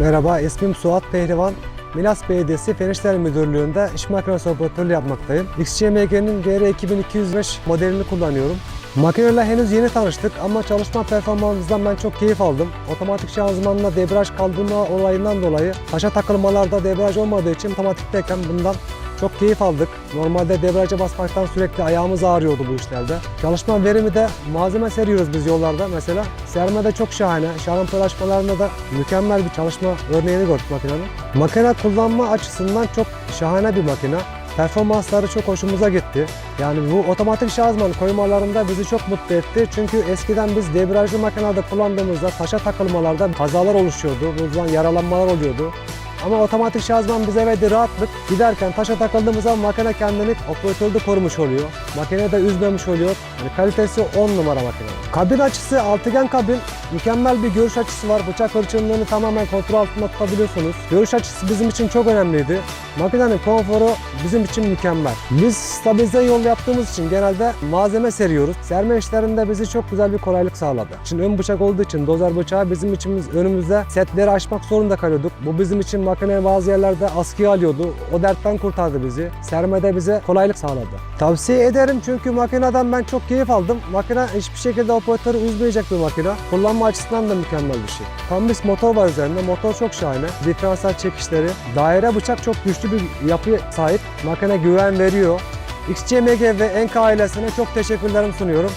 Merhaba, ismim Suat Pehlivan. Milas Belediyesi Fen İşleri Müdürlüğü'nde iş makinesi operatörlüğü yapmaktayım. XCMG'nin GR2205 modelini kullanıyorum. Makineyle henüz yeni tanıştık ama çalışma performansından ben çok keyif aldım. Otomatik şanzımanla debriyaj kaldırma olayından dolayı taşa takılmalarda debriyaj olmadığı için otomatikteyken bundan çok keyif aldık. Normalde debriyaja basmaktan sürekli ayağımız ağrıyordu bu işlerde. Çalışma verimi de malzeme seriyoruz biz yollarda mesela. Serme de çok şahane. Şarampol da mükemmel bir çalışma örneğini gördük makinenin. Makine kullanma açısından çok şahane bir makine. Performansları çok hoşumuza gitti. Yani bu otomatik şanzıman koymalarında bizi çok mutlu etti. Çünkü eskiden biz debriyajlı makinede kullandığımızda taşa takılmalarda kazalar oluşuyordu. Bu yüzden yaralanmalar oluyordu. Ama otomatik şanzıman bize verdiği rahatlık giderken taşa takıldığımız zaman makine kendini operatörde korumuş oluyor. Makine de üzmemiş oluyor. Yani kalitesi 10 numara makine. Kabin açısı altıgen kabin. Mükemmel bir görüş açısı var. Bıçak hırçınlığını tamamen kontrol altında tutabiliyorsunuz. Görüş açısı bizim için çok önemliydi. Makinenin konforu bizim için mükemmel. Biz stabilize yol yaptığımız için genelde malzeme seriyoruz. Serme işlerinde bizi çok güzel bir kolaylık sağladı. Şimdi ön bıçak olduğu için dozer bıçağı bizim için önümüzde setleri açmak zorunda kalıyorduk. Bu bizim için makine bazı yerlerde askıya alıyordu. O dertten kurtardı bizi. Sermede bize kolaylık sağladı. Tavsiye ederim çünkü makineden ben çok keyif aldım. Makine hiçbir şekilde operatörü üzmeyecek bir makine. Kullanma açısından da mükemmel bir şey. Tambis motor var üzerinde. Motor çok şahane. Diferansiyel çekişleri. Daire bıçak çok güçlü bir yapıya sahip. Makine güven veriyor. XCMG ve Enka ailesine çok teşekkürlerimi sunuyorum.